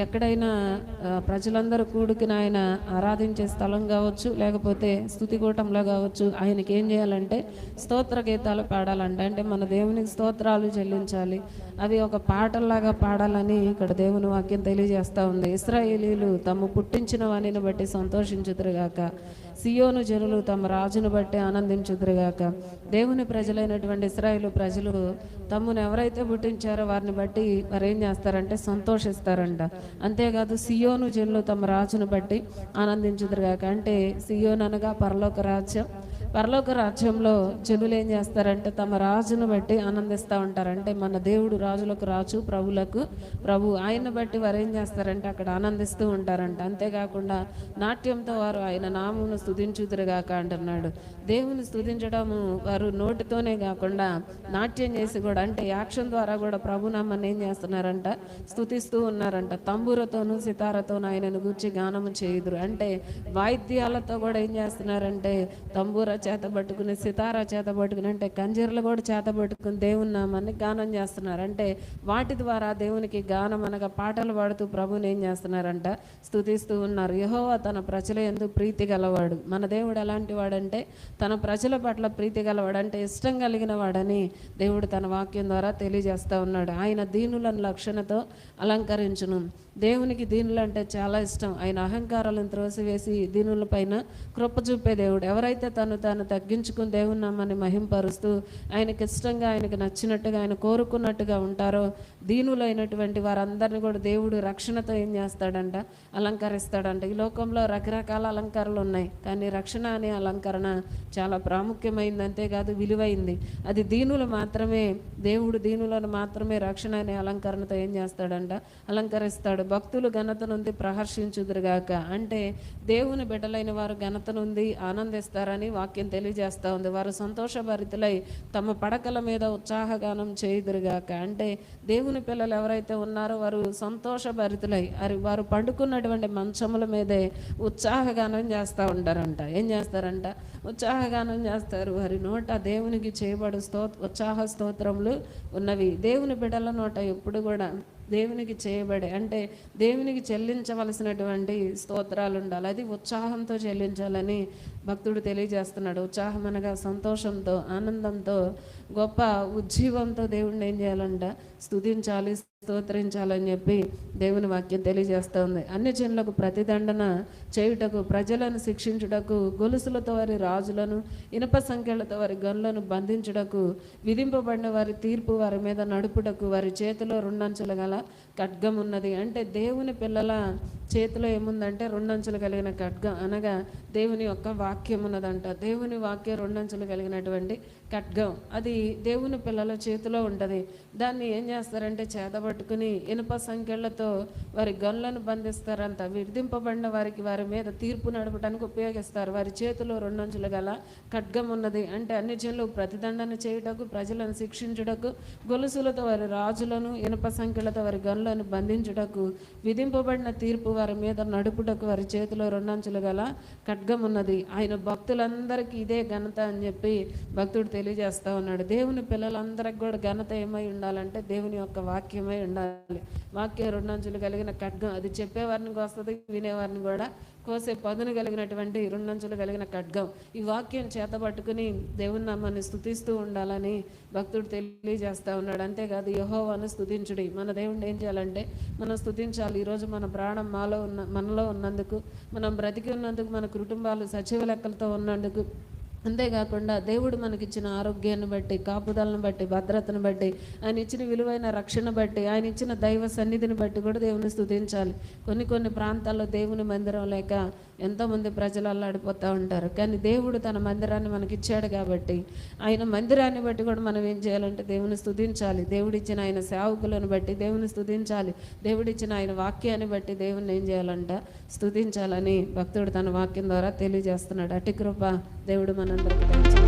ఎక్కడైనా ప్రజలందరూ కూడుకుని ఆయన ఆరాధించే స్థలం కావచ్చు లేకపోతే స్థుతికూటంలో కావచ్చు ఆయనకి ఏం చేయాలంటే స్తోత్ర గీతాలు పాడాలంట. అంటే మన దేవునికి స్తోత్రాలు చెల్లించాలి. అవి ఒక పాటల్లాగా పాడాలని ఇక్కడ దేవుని వాక్యం తెలియజేస్తూ ఉంది. ఇస్రాయేలీలు తమ్ము పుట్టించిన వాణిని బట్టి సంతోషించుదురుగాక సియోను జనులు తమ రాజును బట్టి ఆనందించుదురుగాక దేవుని ప్రజలైనటువంటి ఇస్రాయేలు ప్రజలు తమ్మును ఎవరైతే పుట్టించారో వారిని బట్టి వారు ఏం చేస్తారంటే సంతోషిస్తారంట. అంతేకాదు సియోను జనులు తమ రాజును బట్టి ఆనందించుదురుగాక. అంటే సియోన్ అనగా పరలోక రాజ్యం పరలోక రాజ్యంలో జనులు ఏం చేస్తారంటే తమ రాజును బట్టి ఆనందిస్తూ ఉంటారంటే మన దేవుడు రాజులకు రాజు ప్రభులకు ప్రభు. ఆయన బట్టి వారు ఏం చేస్తారంటే అక్కడ ఆనందిస్తూ ఉంటారంట. అంతేకాకుండా నాట్యంతో వారు ఆయన నామును స్థుతించుదురుగాక అంటున్నాడు. దేవుని స్థుతించడము వారు నోటితోనే కాకుండా నాట్యం చేసి కూడా అంటే యాక్షన్ ద్వారా కూడా ప్రభు నమ్మని ఏం చేస్తున్నారంట? స్థుతిస్తూ ఉన్నారంట. తంబూరతోనూ సితారతోనూ ఆయనను గూర్చి గానము చేయుదురు. అంటే వాయిద్యాలతో కూడా ఏం చేస్తున్నారంటే తంబూర చేత పట్టుకుని సితారా చేత పట్టుకుని అంటే కంజీరలు కూడా చేత పట్టుకుని దేవుని నామాన్ని గానం చేస్తున్నారు అంటే వాటి ద్వారా దేవునికి గానం అనగా పాటలు పాడుతూ ప్రభుని ఏం చేస్తున్నారంట? స్తుతిస్తూ ఉన్నారు. యెహోవా తన ప్రజల ఎందుకు ప్రీతి గలవాడు. మన దేవుడు ఎలాంటి వాడంటే తన ప్రజల పట్ల ప్రీతి గలవాడు అంటే ఇష్టం కలిగిన వాడని దేవుడు తన వాక్యం ద్వారా తెలియజేస్తూ ఉన్నాడు. ఆయన దీనులను లక్షణతో అలంకరించును. దేవునికి దీనులు అంటే చాలా ఇష్టం. ఆయన అహంకారాలను త్రోసివేసి దీనుల పైన కృప చూపే దేవుడు. ఎవరైతే తను తాను తగ్గించుకుని దేవుని నామాన్ని మహింపరుస్తూ ఆయనకి ఇష్టంగా ఆయనకు నచ్చినట్టుగా ఆయన కోరుకున్నట్టుగా ఉంటారో దీనులైనటువంటి వారందరిని కూడా దేవుడు రక్షణతో ఏం చేస్తాడంట? అలంకరిస్తాడంట. ఈ లోకంలో రకరకాల అలంకారాలు ఉన్నాయి. కానీ రక్షణ అనే అలంకరణ చాలా ప్రాముఖ్యమైంది. అంతేకాదు విలువైంది. అది దీనులు మాత్రమే దేవుడు దీనులను మాత్రమే రక్షణ అనే అలంకరణతో ఏం చేస్తాడంట? అలంకరిస్తాడు. భక్తులు ఘనత నుండి ప్రహర్షించుదురుగాక. అంటే దేవుని బిడ్డలైన వారు ఘనత నుండి ఆనందిస్తారని వాక్యం తెలియజేస్తూ ఉంది. వారు సంతోషభరితులై తమ పడకల మీద ఉత్సాహగానం చేయుదురుగాక. అంటే దేవుని పిల్లలు ఎవరైతే ఉన్నారో వారు సంతోషభరితులై అరి వారు పండుకున్నటువంటి మంచముల మీదే ఉత్సాహగానం చేస్తూ ఉంటారంట. ఏం చేస్తారంట? ఉత్సాహగానం చేస్తారు. వారి నోట దేవునికి చేయబడు sto ఉత్సాహ స్తోత్రములు ఉన్నవి. దేవుని బిడ్డల నోట ఎప్పుడు కూడా దేవునికి చేయబడే అంటే దేవునికి చెల్లించవలసినటువంటి స్తోత్రాలు ఉండాలి. అది ఉత్సాహంతో చెల్లించాలని భక్తుడు తెలియజేస్తున్నాడు. ఉత్సాహం అనగా సంతోషంతో ఆనందంతో గొప్ప ఉజ్జీవంతో దేవుడిని ఏం చేయాలంట? స్తుతించాలి స్తోత్రించాలని చెప్పి దేవుని వాక్యం తెలియజేస్తుంది. అన్ని జనులకు ప్రతిదండన చేయుటకు ప్రజలను శిక్షించుటకు గొలుసులతో వారి రాజులను ఇనుప సంఖ్యలతో వారి గనులను బంధించుటకు విధింపబడిన వారి తీర్పు వారి మీద నడుపుటకు వారి చేతిలో రెండంచులు గల ఖడ్గం ఉన్నది అంటే దేవుని పిల్లల చేతిలో ఏముందంటే రెండంచులు కలిగిన ఖడ్గం అనగా దేవుని యొక్క వాక్యం ఉన్నదంట దేవుని వాక్యం రెండంచులు కలిగినటువంటి ఖడ్గం. అది దేవుని పిల్లల చేతిలో ఉంటుంది. దాన్ని ఏం చేస్తారంటే చేతబట్టుకుని ఇనుప సంఖ్యలతో వారి గన్లను బంధిస్తారంట విధింపబడిన వారికి వారి మీద తీర్పు నడపడానికి ఉపయోగిస్తారు. వారి చేతిలో రెండంచులు గల ఖడ్గం ఉన్నది. అంటే అన్ని జనులు ప్రతిదండన చేయుటకు ప్రజలను శిక్షించుటకు గొలుసులతో వారి రాజులను ఇనుప సంఖ్యలతో వారి గన్లను బంధించుటకు విధింపబడిన తీర్పు వారి మీద నడుపుటకు వారి చేతిలో రెండంచులు గల ఖడ్గం ఉన్నది. ఆయన భక్తులందరికీ ఇదే ఘనత అని చెప్పి భక్తుడు తెలియజేస్తూ ఉన్నాడు. దేవుని పిల్లలందరికి కూడా ఘనత ఏమై ఉండాలంటే దేవుని యొక్క వాక్యమై ఉండాలి. వాక్యం రెండంచులు కలిగిన ఖడ్గం అది చెప్పేవారిని వస్తుంది వినేవారిని కూడా కోసే పదును కలిగినటువంటి రెండంచులు కలిగిన ఖడ్గం. ఈ వాక్యం చేతపట్టుకుని దేవుని నామాన్ని స్థుతిస్తూ ఉండాలని భక్తుడు తెలియజేస్తూ ఉన్నాడు. అంతేకాదు యహోవాను స్థుతించుడి మన దేవుడిని ఏం చేయాలంటే మనం స్తుతించాలి. ఈరోజు మన ప్రాణం మాలో ఉన్న మనలో ఉన్నందుకు మనం బ్రతికి ఉన్నందుకు మన కుటుంబాలు సచివ లెక్కలతో ఉన్నందుకు అంతేకాకుండా దేవుడు మనకిచ్చిన ఆరోగ్యాన్ని బట్టి కాపుదలను బట్టి భద్రతను బట్టి ఆయన ఇచ్చిన విలువైన రక్షణ బట్టి ఆయన ఇచ్చిన దైవ సన్నిధిని బట్టి కూడా దేవుని స్థుతించాలి. కొన్ని కొన్ని ప్రాంతాల్లో దేవుని మందిరం లేక ఎంతోమంది ప్రజలు అల్లాడిపోతూ ఉంటారు. కానీ దేవుడు తన మందిరాన్ని మనకిచ్చాడు కాబట్టి ఆయన మందిరాన్ని బట్టి కూడా మనం ఏం చేయాలంటే దేవుని స్థుతించాలి. దేవుడిచ్చిన ఆయన సేవకులను బట్టి దేవుని స్థుతించాలి. దేవుడిచ్చిన ఆయన వాక్యాన్ని బట్టి దేవుని ఏం చేయాలంట? స్థుతించాలని భక్తుడు తన వాక్యం ద్వారా తెలియజేస్తున్నాడు. అట్టి కృప దేవుడు మనందరికీ